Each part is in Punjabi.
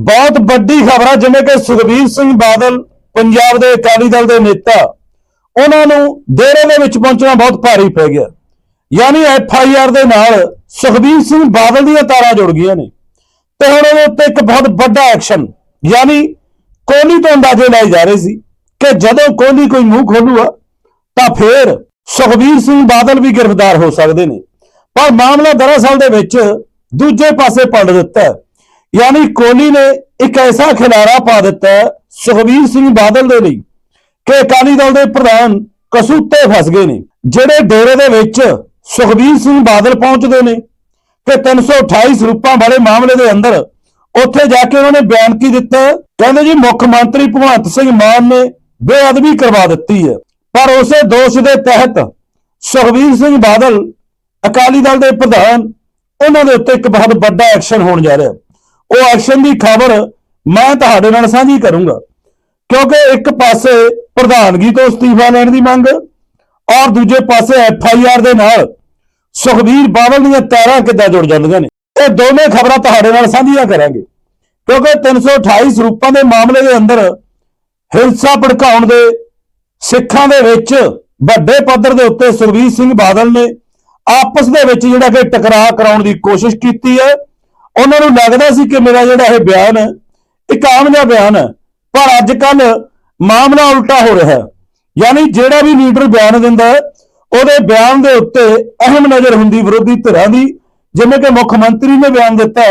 ਬਹੁਤ ਵੱਡੀ ਖਬਰ ਆ ਜਿਵੇਂ ਕਿ ਸੁਖਬੀਰ ਸਿੰਘ ਬਾਦਲ, ਪੰਜਾਬ ਦੇ ਅਕਾਲੀ ਦਲ ਦੇ ਨੇਤਾ, ਉਹਨਾਂ ਨੂੰ ਡੇਰੇ ਦੇ ਵਿੱਚ ਪਹੁੰਚਣਾ ਬਹੁਤ ਭਾਰੀ ਪੈ ਗਿਆ। ਯਾਨੀ ਐਫ ਆਈ ਆਰ ਦੇ ਨਾਲ ਸੁਖਬੀਰ ਸਿੰਘ ਬਾਦਲ ਦੀਆਂ ਤਾਰਾਂ ਜੁੜ ਗਈਆਂ ਨੇ। ਤੇ ਹੁਣ ਉਹਦੇ ਉੱਤੇ ਇੱਕ ਬਹੁਤ ਵੱਡਾ ਐਕਸ਼ਨ, ਯਾਨੀ ਕੋਹਲੀ ਤੋਂ ਅੰਦਾਜ਼ੇ ਲਾਏ ਜਾ ਰਹੇ ਸੀ ਕਿ ਜਦੋਂ ਕੋਹਲੀ ਕੋਈ ਮੂੰਹ ਖੋਲੂਗਾ, ਤਾਂ ਫੇਰ ਸੁਖਬੀਰ ਸਿੰਘ ਬਾਦਲ ਵੀ ਗ੍ਰਿਫਤਾਰ ਹੋ ਸਕਦੇ ਨੇ। ਪਰ ਮਾਮਲਾ ਦਰਅਸਲ ਦੇ ਵਿੱਚ ਦੂਜੇ ਪਾਸੇ ਪਲਟ ਦਿੱਤਾ ਹੈ। ਯਾਨੀ ਕੋਹਲੀ ਨੇ ਇੱਕ ਐਸਾ ਖਿਲਾਰਾ ਪਾ ਦਿੱਤਾ ਹੈ ਸੁਖਬੀਰ ਸਿੰਘ ਬਾਦਲ ਦੇ ਲਈ ਕਿ ਅਕਾਲੀ ਦਲ ਦੇ ਪ੍ਰਧਾਨ ਕਸੂਤੇ ਫਸ ਗਏ ਨੇ, ਜਿਹੜੇ ਡੇਰੇ ਦੇ ਵਿੱਚ ਸੁਖਬੀਰ ਸਿੰਘ ਬਾਦਲ ਪਹੁੰਚਦੇ ਨੇ ਕਿ 328 ਸਰੂਪਾਂ ਵਾਲੇ ਮਾਮਲੇ ਦੇ ਅੰਦਰ ਉੱਥੇ ਜਾ ਕੇ ਉਹਨਾਂ ਨੇ ਬਿਆਨ ਕੀ ਦਿੱਤਾ? ਕਹਿੰਦੇ ਜੀ, ਮੁੱਖ ਮੰਤਰੀ ਭਗਵੰਤ ਸਿੰਘ ਮਾਨ ਨੇ ਬੇਅਦਬੀ ਕਰਵਾ ਦਿੱਤੀ ਹੈ। ਪਰ ਉਸੇ ਦੋਸ਼ ਦੇ ਤਹਿਤ ਸੁਖਬੀਰ ਸਿੰਘ ਬਾਦਲ ਅਕਾਲੀ ਦਲ ਦੇ ਪ੍ਰਧਾਨ, ਉਹਨਾਂ ਦੇ ਉੱਤੇ ਇੱਕ ਬਹੁਤ ਵੱਡਾ ਐਕਸ਼ਨ ਹੋਣ ਜਾ ਰਿਹਾ। ਉਹ ਐਕਸ਼ਨ ਦੀ ਖਬਰ ਮੈਂ ਤੁਹਾਡੇ ਨਾਲ ਸਾਂਝੀ ਕਰੂੰਗਾ। ਕਿਉਂਕਿ ਇੱਕ ਪਾਸੇ ਪ੍ਰਧਾਨਗੀ ਤੋਂ ਅਸਤੀਫਾ ਲੈਣ ਦੀ ਮੰਗ ਔਰ ਦੂਜੇ ਪਾਸੇ ਐਫ ਆਈ ਆਰ ਦੇ ਨਾਲ ਸੁਖਬੀਰ ਬਾਦਲ ਦੀਆਂ ਤਾਰਾਂ ਕਿੱਦਾਂ ਜੁੜ ਜਾਂਦੀਆਂ ਨੇ। ਇਹ ਦੋਵੇਂ ਖਬਰਾਂ ਤੁਹਾਡੇ ਨਾਲ ਸਾਂਝੀਆਂ ਕਰਾਂਗੇ। ਕਿਉਂਕਿ 328 ਸਰੂਪਾਂ ਦੇ ਮਾਮਲੇ ਦੇ ਅੰਦਰ ਹਿੰਸਾ ਭੜਕਾਉਣ ਦੇ ਸਿੱਖਾਂ ਦੇ ਵਿੱਚ ਵੱਡੇ ਪੱਧਰ ਦੇ ਉੱਤੇ ਸੁਖਬੀਰ ਸਿੰਘ ਬਾਦਲ ਨੇ ਆਪਸ ਦੇ ਵਿੱਚ ਜਿਹੜਾ ਕਿ ਟਕਰਾਅ ਕਰਾਉਣ ਦੀ ਕੋਸ਼ਿਸ਼ ਕੀਤੀ ਹੈ। ਉਹਨਾਂ ਨੂੰ ਲੱਗਦਾ ਸੀ ਕਿ ਮੇਰਾ ਜਿਹੜਾ ਇਹ ਬਿਆਨ ਹੈ ਇੱਕ ਆਮ ਜਿਹਾ ਬਿਆਨ ਹੈ, ਪਰ ਅੱਜ ਕੱਲ ਮਾਮਲਾ ਉਲਟਾ ਹੋ ਰਿਹਾ ਹੈ। ਯਾਨੀ ਜਿਹੜਾ ਵੀ ਲੀਡਰ ਬਿਆਨ ਦਿੰਦਾ ਹੈ, ਉਹਦੇ ਬਿਆਨ ਦੇ ਉੱਤੇ ਅਹਿਮ ਨਜ਼ਰ ਹੁੰਦੀ ਵਿਰੋਧੀ ਧਿਰਾਂ ਦੀ। ਜਿਵੇਂ ਕਿ ਮੁੱਖ ਮੰਤਰੀ ਨੇ ਬਿਆਨ ਦਿੱਤਾ,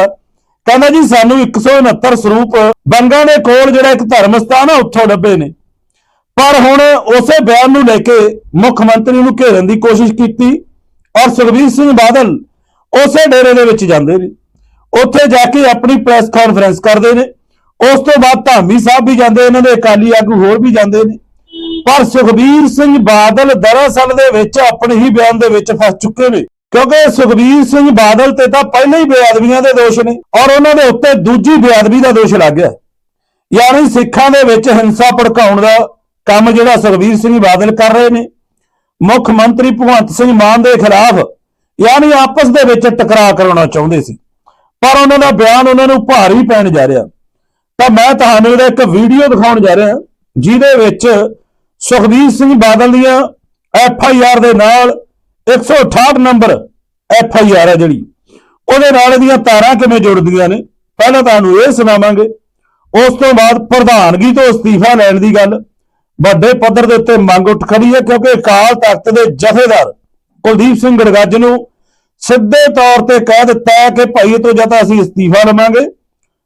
ਕਹਿੰਦਾ ਜੀ, ਸਾਨੂੰ 169 ਸਰੂਪ ਬੰਗਾ ਦੇ ਕੋਲ ਜਿਹੜਾ ਇੱਕ ਧਰਮ ਸਥਾਨ ਆ, ਉੱਥੋਂ ਲੱਭੇ ਨੇ। ਪਰ ਹੁਣ ਉਸੇ ਬਿਆਨ ਨੂੰ ਲੈ ਕੇ ਮੁੱਖ ਮੰਤਰੀ ਨੂੰ ਘੇਰਨ ਦੀ ਕੋਸ਼ਿਸ਼ ਕੀਤੀ ਔਰ ਸੁਖਬੀਰ ਸਿੰਘ ਬਾਦਲ ਉਸੇ ਡੇਰੇ ਦੇ ਵਿੱਚ ਜਾਂਦੇ ਨੇ। ਉੱਥੇ ਜਾ ਕੇ ਆਪਣੀ ਪ੍ਰੈਸ ਕਾਨਫਰੰਸ ਕਰਦੇ ਨੇ। ਉਸ ਤੋਂ ਬਾਅਦ ਧਾਮੀ ਸਾਹਿਬ ਵੀ ਜਾਂਦੇ, ਇਹਨਾਂ ਦੇ ਅਕਾਲੀ ਆਗੂ ਹੋਰ ਵੀ ਜਾਂਦੇ ਨੇ। ਪਰ ਸੁਖਬੀਰ ਸਿੰਘ ਬਾਦਲ ਦਰਅਸਲ ਦੇ ਵਿੱਚ ਆਪਣੇ ਹੀ ਬਿਆਨ ਦੇ ਵਿੱਚ ਫਸ ਚੁੱਕੇ ਨੇ। ਕਿਉਂਕਿ ਸੁਖਬੀਰ ਸਿੰਘ ਬਾਦਲ ਤੇ ਤਾਂ ਪਹਿਲਾਂ ਹੀ ਬੇਅਦਬੀਆਂ ਦੇ ਦੋਸ਼ ਨੇ ਔਰ ਉਹਨਾਂ ਦੇ ਉੱਤੇ ਦੂਜੀ ਬੇਅਦਬੀ ਦਾ ਦੋਸ਼ ਲੱਗ ਗਿਆ। ਯਾਨੀ ਸਿੱਖਾਂ ਦੇ ਵਿੱਚ ਹਿੰਸਾ ਭੜਕਾਉਣ ਦਾ ਕੰਮ ਜਿਹੜਾ ਸੁਖਬੀਰ ਸਿੰਘ ਬਾਦਲ ਕਰ ਰਹੇ ਨੇ। ਮੁੱਖ ਮੰਤਰੀ ਭਗਵੰਤ ਸਿੰਘ ਮਾਨ ਦੇ ਖਿਲਾਫ ਯਾਨੀ ਆਪਸ ਦੇ ਵਿੱਚ ਟਕਰਾਅ ਕਰਾਉਣਾ ਚਾਹੁੰਦੇ ਸੀ। ਪਰ ਉਹਨਾਂ ਦਾ ਬਿਆਨ ਉਹਨਾਂ ਨੂੰ ਭਾਰੀ ਪੈਣ ਜਾ ਰਿਹਾ। ਤਾਂ ਮੈਂ ਤੁਹਾਨੂੰ ਇਹਦਾ ਇੱਕ ਵੀਡੀਓ ਦਿਖਾਉਣ ਜਾ ਰਿਹਾ, ਜਿਹਦੇ ਵਿੱਚ ਸੁਖਬੀਰ ਸਿੰਘ ਬਾਦਲ ਦੀਆਂ ਐਫ ਆਈ ਆਰ ਦੇ ਨਾਲ 168 ਨੰਬਰ ਐਫ ਆਈ ਆਰ ਹੈ ਜਿਹੜੀ। ਉਹਦੇ ਨਾਲ ਇਹਦੀਆਂ ਤਾਰਾਂ ਕਿਵੇਂ ਜੁੜਦੀਆਂ ਨੇ? ਪਹਿਲਾਂ ਤੁਹਾਨੂੰ ਇਹ ਸੁਣਾਵਾਂਗੇ। ਉਸ ਤੋਂ ਬਾਅਦ ਪ੍ਰਧਾਨਗੀ ਤੋਂ ਅਸਤੀਫਾ ਲੈਣ ਦੀ ਗੱਲ। ਵੱਡੇ ਪੱਧਰ ਦੇ ਉੱਤੇ ਮੰਗ ਉੱਠ ਖੜੀ ਹੈ, ਕਿਉਂਕਿ ਅਕਾਲ ਤਖਤ ਦੇ ਜਥੇਦਾਰ ਕੁਲਦੀਪ ਸਿੰਘ ਗੜਗੱਜ ਨੂੰ ਸਿੱਧੇ ਤੌਰ ਤੇ ਕਹਿ ਦਿੱਤਾ ਹੈ ਕਿ ਭਾਈ ਇਹ ਤੋਂ ਜਾਂ ਤਾਂ ਅਸੀਂ ਅਸਤੀਫਾ ਲਵਾਂਗੇ।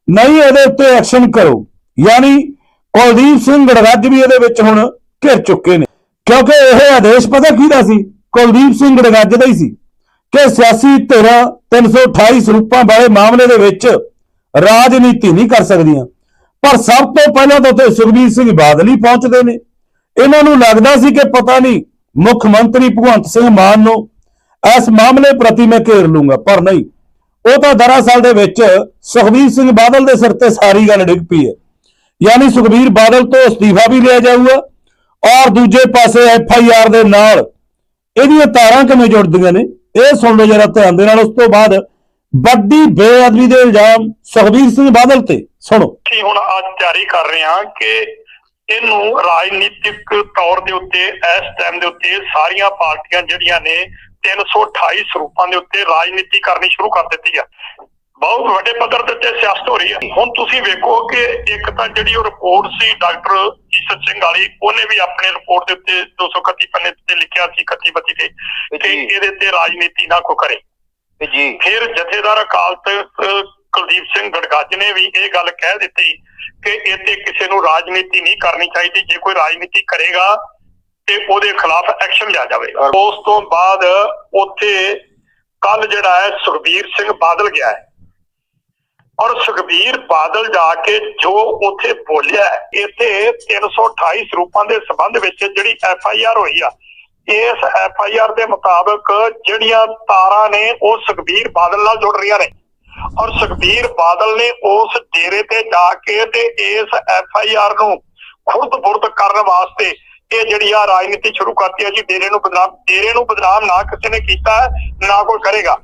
ਨਹੀਂ, ਇਹਦੇ ਉੱਤੇ ਐਕਸ਼ਨ ਕਰੋ। ਯਾਨੀ ਕੁਲਦੀਪ ਸਿੰਘ ਗੜਗੱਜ ਵੀ ਇਹਦੇ ਵਿੱਚ ਹੁਣ ਘਿਰ ਚੁੱਕੇ ਨੇ। ਕਿਉਂਕਿ ਇਹ ਆਦੇਸ਼ ਪਤਾ ਕਿਹਦਾ ਸੀ? ਕੁਲਦੀਪ ਸਿੰਘ ਗੜਗੱਜ ਦਾ ਹੀ ਸੀ। ਕਿ ਸਿਆਸੀ ਧਿਰਾਂ 328 ਸਰੂਪਾਂ ਵਾਲੇ ਮਾਮਲੇ ਦੇ ਵਿੱਚ ਰਾਜਨੀਤੀ ਨਹੀਂ ਕਰ ਸਕਦੀਆਂ। ਪਰ ਸਭ ਤੋਂ ਪਹਿਲਾਂ ਤਾਂ ਉੱਥੇ ਸੁਖਬੀਰ ਸਿੰਘ ਬਾਦਲ ਹੀ ਪਹੁੰਚਦੇ ਨੇ। ਇਹਨਾਂ ਨੂੰ ਲੱਗਦਾ ਸੀ ਕਿ ਪਤਾ ਨਹੀਂ ਮੁੱਖ ਮੰਤਰੀ ਭਗਵੰਤ ਸਿੰਘ ਮਾਨ ਨੂੰ ਇਸ ਮਾਮਲੇ ਪ੍ਰਤੀ ਮੈਂ ਘੇਰ ਲੂੰਗਾ, ਪਰ ਨਹੀਂ। ਉਹ ਤਾਂ ਦਰਅਸਲ ਦੇ ਵਿੱਚ ਸੁਖਬੀਰ ਸਿੰਘ ਬਾਦਲ ਦੇ ਸਿਰ ਤੇ ਸਾਰੀ ਗੱਲ ਡਿੱਗ ਪਈ ਹੈ। ਯਾਨੀ ਸੁਖਬੀਰ ਬਾਦਲ ਤੋਂ ਅਸਤੀਫਾ ਵੀ ਲਿਆ ਜਾਊਗਾ ਔਰ ਦੂਜੇ ਪਾਸੇ ਐਫ ਆਈ ਆਰ ਦੇ ਨਾਲ ਇਹਦੀਆਂ ਤਾਰਾਂ ਕਿਵੇਂ ਜੁੜਦੀਆਂ ਨੇ, ਇਹ ਸੁਣ ਲਓ ਜਰਾ ਧਿਆਨ ਦੇ ਨਾਲ। ਉਸ ਤੋਂ ਬਾਅਦ ਵੱਡੀ ਬੇਅਦਬੀ ਦੇ ਇਲਜ਼ਾਮ ਸੁਖਬੀਰ ਸਿੰਘ ਬਾਦਲ ਤੇ, ਸੁਣੋ। ਅਸੀਂ ਹੁਣ ਅੱਜ ਤਿਆਰੀ ਕਰ ਰਹੇ ਹਾਂ ਕਿ ਇਹਨੂੰ ਰਾਜਨੀਤਿਕ ਤੌਰ ਦੇ ਉੱਤੇ, ਇਸ ਟਾਈਮ ਦੇ ਉੱਤੇ ਸਾਰੀਆਂ ਪਾਰਟੀਆਂ ਜਿਹੜੀਆਂ ਨੇ 328 ਸਰੂਪਾਂ ਦੇ ਉੱਤੇ ਰਾਜਨੀਤੀ ਕਰਨੀ ਸ਼ੁਰੂ ਕਰ ਦਿੱਤੀ ਆ। ਬਹੁਤ ਵੱਡੇ ਪੱਧਰ ਤੇ ਉੱਤੇ ਸਿਆਸਤ ਹੋ ਰਹੀ ਹੈ ਹੁਣ ਤੁਸੀਂ ਵੇਖੋ ਕਿ ਇੱਕ ਤਾਂ ਜਿਹੜੀ ਉਹ ਰਿਪੋਰਟ ਸੀ ਡਾਕਟਰ ਈਸ਼ਰ ਸਿੰਘ ਵਾਲੀ ਉਹਨੇ ਵੀ ਆਪਣੇ ਰਿਪੋਰਟ ਦੇ ਉੱਤੇ 231 ਪੰਨੇ ਤੇ ਲਿਖਿਆ ਸੀ 31 32 ਤੇ ਕਿ। ਇਹਦੇ ਤੇ ਰਾਜਨੀਤੀ ਨਾ ਕੋ ਕਰੇ। ਜੀ। ਫਿਰ ਜਥੇਦਾਰ ਅਕਾਲ ਤਖਤ ਕੁਲਦੀਪ ਸਿੰਘ ਗੜਗੱਜ ਨੇ ਵੀ ਇਹ ਗੱਲ ਕਹਿ ਦਿੱਤੀ ਕਿ ਇੱਥੇ ਕਿਸੇ ਨੂੰ ਰਾਜਨੀਤੀ ਨਹੀਂ ਕਰਨੀ ਚਾਹੀਦੀ। ਜੇ ਕੋਈ ਰਾਜਨੀਤੀ ਕਰੇਗਾ ਤੇ ਉਹਦੇ ਖਿਲਾਫ ਐਕਸ਼ਨ ਲਿਆ ਜਾਵੇਗਾ। ਉਸ ਤੋਂ ਬਾਅਦ ਉੱਥੇ ਕੱਲ ਜਿਹੜਾ ਹੈ ਸੁਖਬੀਰ ਸਿੰਘ ਬਾਦਲ ਗਿਆ ਹੈ। ਔਰ ਸੁਖਬੀਰ ਬਾਦਲ ਜਾ ਕੇ ਜੋ ਉੱਥੇ ਬੋਲਿਆ ਇੱਥੇ 328 ਸਰੂਪਾਂ ਦੇ ਸੰਬੰਧ ਵਿੱਚ ਜਿਹੜੀ ਐਫ ਆਈ ਆਰ ਹੋਈ ਆ, ਇਸ ਐਫ ਆਈ ਆਰ ਦੇ ਮੁਤਾਬਕ ਜਿਹੜੀਆਂ ਤਾਰਾਂ ਨੇ ਉਹ ਸੁਖਬੀਰ ਬਾਦਲ ਨਾਲ ਜੁੜ ਰਹੀਆਂ ਨੇ। ਔਰ ਸੁਖਬੀਰ ਬਾਦਲ ਨੇ ਉਸ ਡੇਰੇ ਤੇ ਜਾ ਕੇ ਤੇ ਇਸ ਐਫ ਆਈ ਆਰ ਨੂੰ ਖੁਰਦ-ਬੁਰਦ ਕਰਨ ਵਾਸਤੇ ਇਹ ਜਿਹੜੀ ਆ ਰਾਜਨੀਤੀ ਸ਼ੁਰੂ ਕਰਤੀ ਹੈ ਜੀ, ਡੇਰੇ ਨੂੰ ਬਦਨਾਮ, ਡੇਰੇ ਨੂੰ ਬਦਨਾਮ ਨਾ ਕਿਸੇ ਨੇ ਕੀਤਾ ਨਾ ਕੋਈ ਕਰੇਗਾ।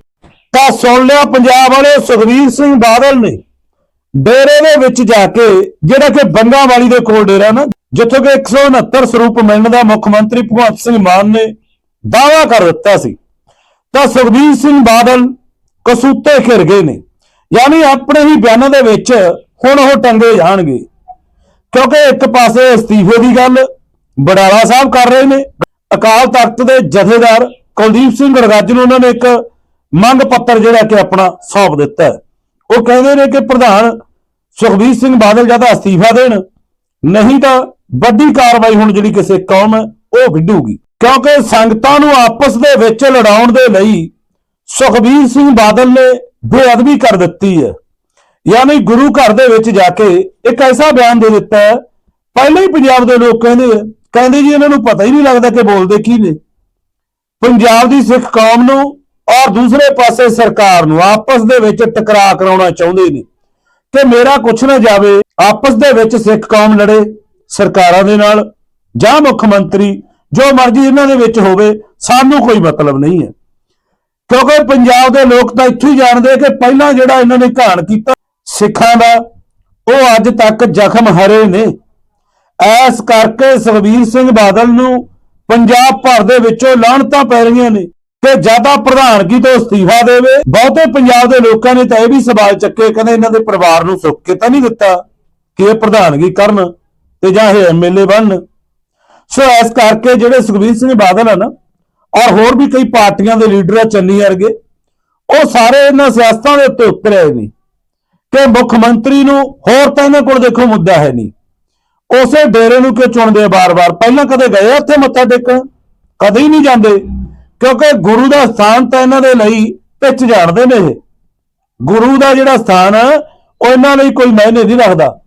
ਤਾਂ ਸੁਣ ਲਿਆ ਪੰਜਾਬ ਵਾਲੇ ਸੁਖਬੀਰ ਸਿੰਘ ਬਾਦਲ ਨੇ। ਡੇਰੇ ਦੇ ਵਿੱਚ ਜਾ ਕੇ ਜਿਹੜਾ ਕਿ ਬੰਗਾ ਵਾਲੀ ਦੇ ਕੋਲ ਡੇਰਾ ਨਾ, ਜਿੱਥੋਂ ਕਿ 169 ਸਰੂਪ ਮਿਲਣ ਦਾ ਮੁੱਖ ਮੰਤਰੀ ਭਗਵੰਤ ਸਿੰਘ ਮਾਨ ਨੇ ਦਾਅਵਾ ਕਰ ਦਿੱਤਾ ਸੀ। ਤਾਂ ਸੁਖਬੀਰ ਸਿੰਘ ਬਾਦਲ ਕਸੂਤੇ ਘਿਰ ਗਏ ਨੇ। ਯਾਨੀ ਆਪਣੇ ਹੀ ਬਿਆਨਾਂ ਦੇ ਵਿੱਚ ਹੁਣ ਉਹ ਟੰਗੇ ਜਾਣਗੇ। ਕਿਉਂਕਿ ਇੱਕ ਪਾਸੇ ਅਸਤੀਫੇ ਦੀ ਗੱਲ ਬਡਾਲਾ ਸਾਹਿਬ ਕਰ ਰਹੇ ਨੇ। ਅਕਾਲ ਤਖਤ ਦੇ ਜਥੇਦਾਰ ਕੁਲਦੀਪ ਸਿੰਘ ਗੜਗੱਜ ਨੂੰ ਉਹਨਾਂ ਨੇ ਇੱਕ ਮੰਗ ਪੱਤਰ ਜਿਹੜਾ ਕਿ ਆਪਣਾ ਸੌਂਪ ਦਿੱਤਾ ਹੈ। ਉਹ ਕਹਿੰਦੇ ਨੇ ਕਿ ਪ੍ਰਧਾਨ ਸੁਖਬੀਰ ਸਿੰਘ ਬਾਦਲ ਜਾਂ ਤਾਂ ਅਸਤੀਫਾ ਦੇਣ, ਨਹੀਂ ਤਾਂ ਵੱਡੀ ਕਾਰਵਾਈ ਹੁਣ ਜਿਹੜੀ ਕਿਸੇ ਕੌਮ ਹੈ, ਉਹ ਵਿੱਢੂਗੀ। ਕਿਉਂਕਿ ਸੰਗਤਾਂ ਨੂੰ ਆਪਸ ਦੇ ਵਿੱਚ ਲੜਾਉਣ ਦੇ ਲਈ ਸੁਖਬੀਰ ਸਿੰਘ ਬਾਦਲ ਨੇ ਬੇਅਦਬੀ ਕਰ ਦਿੱਤੀ ਹੈ। ਯਾਨੀ ਗੁਰੂ ਘਰ ਦੇ ਵਿੱਚ ਜਾ ਕੇ ਇੱਕ ਐਸਾ ਬਿਆਨ ਦੇ ਦਿੱਤਾ ਹੈ। ਪਹਿਲਾਂ ਹੀ ਪੰਜਾਬ ਦੇ ਲੋਕ ਕਹਿੰਦੇ ਆ ਕਹਿੰਦੇ ਜੀ ਇਹਨਾਂ ਨੂੰ ਪਤਾ ਹੀ ਨਹੀਂ ਲੱਗਦਾ ਕਿ ਬੋਲਦੇ ਕੀ ਨੇ। ਪੰਜਾਬ ਦੀ ਸਿੱਖ ਕੌਮ ਨੂੰ ਔਰ ਦੂਸਰੇ ਪਾਸੇ ਸਰਕਾਰ ਨੂੰ ਆਪਸ ਦੇ ਵਿੱਚ ਟਕਰਾਅ ਕਰਾਉਣਾ ਚਾਹੁੰਦੇ ਨੇ। ਕਿ ਮੇਰਾ ਕੁਛ ਨਾ ਜਾਵੇ, ਆਪਸ ਦੇ ਵਿੱਚ ਸਿੱਖ ਕੌਮ ਲੜੇ ਸਰਕਾਰਾਂ ਦੇ ਨਾਲ ਜਾਂ ਮੁੱਖ ਮੰਤਰੀ, ਜੋ ਮਰਜ਼ੀ ਇਹਨਾਂ ਦੇ ਵਿੱਚ ਹੋਵੇ, ਸਾਨੂੰ ਕੋਈ ਮਤਲਬ ਨਹੀਂ ਹੈ। ਕਿਉਂਕਿ ਪੰਜਾਬ ਦੇ ਲੋਕ ਤਾਂ ਇੱਥੋਂ ਹੀ ਜਾਣਦੇ ਕਿ ਪਹਿਲਾਂ ਜਿਹੜਾ ਇਹਨਾਂ ਨੇ ਘਾਣ ਕੀਤਾ ਸਿੱਖਾਂ ਦਾ, ਉਹ ਅੱਜ ਤੱਕ ਜ਼ਖਮ ਹਰੇ ਨੇ। ਐਸ ਕਰਕੇ ਸੁਖਬੀਰ ਸਿੰਘ ਬਾਦਲ ਨੂੰ ਪੰਜਾਬ ਭਰ ਦੇ ਵਿੱਚੋਂ ਲਾਹਣਤਾਂ ਪੈ ਰਹੀਆਂ ਨੇ ਕਿ ਜ਼ਿਆਦਾ ਪ੍ਰਧਾਨਗੀ ਤੋਂ ਅਸਤੀਫਾ ਦੇਵੇ। ਬਹੁਤੇ ਪੰਜਾਬ ਦੇ ਲੋਕਾਂ ਨੇ ਤਾਂ ਇਹ ਵੀ ਸਵਾਲ ਚੱਕੇ, ਕਹਿੰਦੇ ਇਹਨਾਂ ਦੇ ਪਰਿਵਾਰ ਨੂੰ ਸੁੱਖ ਕੇ ਤਾਂ ਨਹੀਂ ਦਿੱਤਾ ਕਿ ਇਹ ਪ੍ਰਧਾਨਗੀ ਕਰਨ ਤੇ ਜਾਂ ਇਹ ਐਮਐਲਏ ਬਣਨ। ਸੋ ਇਸ ਕਰਕੇ ਜਿਹੜੇ ਸੁਖਬੀਰ ਸਿੰਘ ਬਾਦਲ ਆ ਨਾ, ਔਰ ਹੋਰ ਵੀ ਕਈ ਪਾਰਟੀਆਂ ਦੇ ਲੀਡਰ ਆ ਚੰਨੀ ਵਰਗੇ, ਉਹ ਸਾਰੇ ਇਹਨਾਂ ਸਿਆਸਤਾਂ ਦੇ ਉੱਤੇ ਉਤਰ ਆਏ ਨੇ ਕਿ ਮੁੱਖ ਮੰਤਰੀ ਨੂੰ ਹੋਰ ਤਾਂ ਇਹਨਾਂ ਕੋਲ ਦੇਖੋ ਮੁੱਦਾ ਹੈ ਨਹੀਂ। ਉਸੇ ਡੇਰੇ ਨੂੰ ਕਿਉਂ ਚੁਣਦੇ ਆ ਬਾਰ-ਬਾਰ? ਪਹਿਲਾਂ ਕਦੇ ਗਏ ਉੱਥੇ ਮੱਥਾ ਟੇਕਣ? ਕਦੇ ਹੀ ਨਹੀਂ ਜਾਂਦੇ। ਕਿਉਂਕਿ ਗੁਰੂ ਦਾ ਸਥਾਨ ਤਾਂ ਇਹਨਾਂ ਦੇ ਲਈ ਪਿੱਛ ਜਾਣਦੇ ਨੇ ਇਹ। ਗੁਰੂ ਦਾ ਜਿਹੜਾ ਸਥਾਨ ਆ, ਉਹ ਇਹਨਾਂ ਲਈ ਕੋਈ ਮਾਇਨੇ ਨਹੀਂ ਰੱਖਦਾ।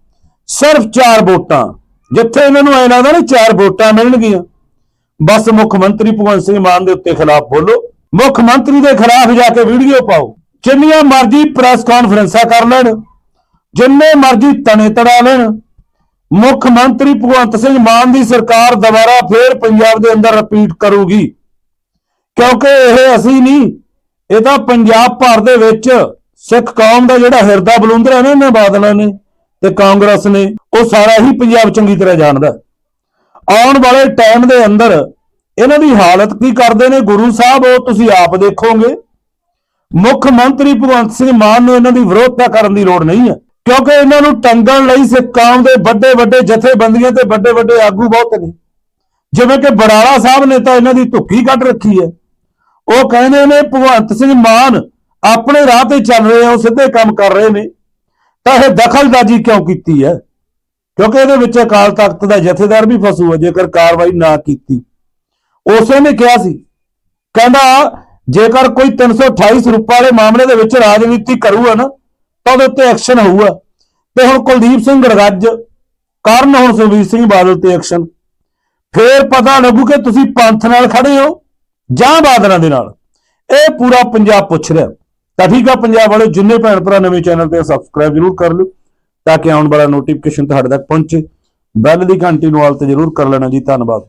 ਸਿਰਫ ਚਾਰ ਵੋਟਾਂ। ਜਿੱਥੇ ਇਹਨਾਂ ਨੂੰ ਐ ਲੱਗਦਾ ਨਹੀਂ ਚਾਰ ਵੋਟਾਂ ਮਿਲਣਗੀਆਂ। ਬਸ ਮੁੱਖ ਮੰਤਰੀ ਭਗਵੰਤ ਸਿੰਘ ਮਾਨ ਦੇ ਉੱਤੇ ਖਿਲਾਫ ਬੋਲੋ। ਮੁੱਖ ਮੰਤਰੀ ਦੇ ਖਿਲਾਫ ਜਾ ਕੇ ਵੀਡੀਓ ਪਾਓ। ਜਿੰਨੀਆਂ ਮਰਜ਼ੀ ਪ੍ਰੈਸ ਕਾਨਫਰੰਸਾਂ ਕਰ ਲੈਣ। ਜਿੰਨੇ ਮਰਜ਼ੀ ਤਣੇ ਤੜਾ ਲੈਣ। ਮੁੱਖ ਮੰਤਰੀ ਭਗਵੰਤ ਸਿੰਘ ਮਾਨ ਦੀ ਸਰਕਾਰ ਦੁਬਾਰਾ ਫੇਰ ਪੰਜਾਬ ਦੇ ਅੰਦਰ ਰਿਪੀਟ ਕਰੂਗੀ। ਕਿਉਂਕਿ ਇਹ ਅਸੀਂ ਨਹੀਂ, ਇਹ ਤਾਂ ਪੰਜਾਬ ਭਰ ਦੇ ਵਿੱਚ ਸਿੱਖ ਕੌਮ ਦਾ ਜਿਹੜਾ ਹਿਰਦਾ ਬਲੁੰਦਰ ਹੈ ਨਾ, ਇਹਨਾਂ ਬਾਦਲਾਂ ਨੇ ਤੇ ਕਾਂਗਰਸ ਨੇ, ਉਹ ਸਾਰਾ ਹੀ ਪੰਜਾਬ ਚੰਗੀ ਤਰ੍ਹਾਂ ਜਾਣਦਾ। ਆਉਣ ਵਾਲੇ ਟਾਈਮ ਦੇ ਅੰਦਰ ਇਹਨਾਂ ਦੀ ਹਾਲਤ ਕੀ ਕਰਦੇ ਨੇ? ਗੁਰੂ ਸਾਹਿਬ, ਉਹ ਤੁਸੀਂ ਆਪ ਦੇਖੋਗੇ। ਮੁੱਖ ਮੰਤਰੀ ਭਗਵੰਤ ਸਿੰਘ ਮਾਨ ਨੂੰ ਇਹਨਾਂ ਦੀ ਵਿਰੋਧਤਾ ਕਰਨ ਦੀ ਲੋੜ ਨਹੀਂ ਹੈ। ਕਿਉਂਕਿ ਇਹਨਾਂ ਨੂੰ ਟੰਗਣ ਲਈ ਸਿੱਖ ਕੌਮ ਦੇ ਵੱਡੇ ਵੱਡੇ ਜਥੇਬੰਦੀਆਂ ਤੇ ਵੱਡੇ ਵੱਡੇ ਆਗੂ ਬਹੁਤ ਨੇ। ਜਿਵੇਂ ਕਿ ਬਰਾਲਾ ਸਾਹਿਬ ਨੇ ਤਾਂ ਇਹਨਾਂ ਦੀ ਧੁੱਕੀ ਕੱਢ ਰੱਖੀ ਹੈ। ਉਹ ਕਹਿੰਦੇ ਨੇ, ਭਗਵੰਤ ਸਿੰਘ ਮਾਨ ਆਪਣੇ ਰਾਹ ਤੇ ਚੱਲ ਰਹੇ ਆ, ਉਹ ਸਿੱਧੇ ਕੰਮ ਕਰ ਰਹੇ ਨੇ। ਤਾਂ ਇਹ ਦਖਲਦਾਜ਼ੀ ਕਿਉਂ ਕੀਤੀ ਹੈ? ਕਿਉਂਕਿ ਇਹਦੇ ਵਿੱਚ ਅਕਾਲ ਤਖਤ ਦਾ ਜਥੇਦਾਰ ਵੀ ਫਸੂ ਹੈ, ਜੇਕਰ ਕਾਰਵਾਈ ਨਾ ਕੀਤੀ। ਉਸੇ ਨੇ ਕਿਹਾ ਸੀ, ਕਹਿੰਦਾ, ਜੇਕਰ ਕੋਈ 328 ਰੁਪਏ ਵਾਲੇ ਮਾਮਲੇ ਦੇ ਵਿੱਚ ਰਾਜਨੀਤੀ ਕਰੂਗਾ ਨਾ ਤਾਂ ਉਹਦੇ ਉੱਤੇ ਐਕਸ਼ਨ ਹੋਊਗਾ। ਤੇ ਹੁਣ ਕੁਲਦੀਪ ਸਿੰਘ ਗੜਗੱਜ ਕਰਨ ਹੁਣ ਸੁਖਬੀਰ ਸਿੰਘ ਬਾਦਲ ਤੇ ਐਕਸ਼ਨ ਫੇਰ ਪਤਾ ਲੱਗੂ ਕਿ ਤੁਸੀਂ ਪੰਥ ਨਾਲ ਖੜੇ ਹੋ ਜਾਂ ਬਾਦਲਾਂ ਦੇ ਨਾਲ। ਇਹ ਪੂਰਾ ਪੰਜਾਬ ਪੁੱਛ ਰਿਹਾ। ਤਾਂ ਠੀਕ ਆ ਪੰਜਾਬ ਵਾਲੇ, ਜਿੰਨੇ ਭੈਣ ਭਰਾ ਨਵੇਂ ਚੈਨਲ ਤੇ ਸਬਸਕ੍ਰਾਈਬ ਜਰੂਰ ਕਰ ਲਿਓ, ਤਾਂ ਕਿ ਆਉਣ ਵਾਲਾ ਨੋਟੀਫਿਕੇਸ਼ਨ ਤੁਹਾਡੇ ਤੱਕ ਪਹੁੰਚੇ। ਬੈਲ ਦੀ ਘੰਟੀ ਨੂੰ ਆਲ ਤੇ ਜਰੂਰ ਕਰ ਲੈਣਾ ਜੀ। ਧੰਨਵਾਦ।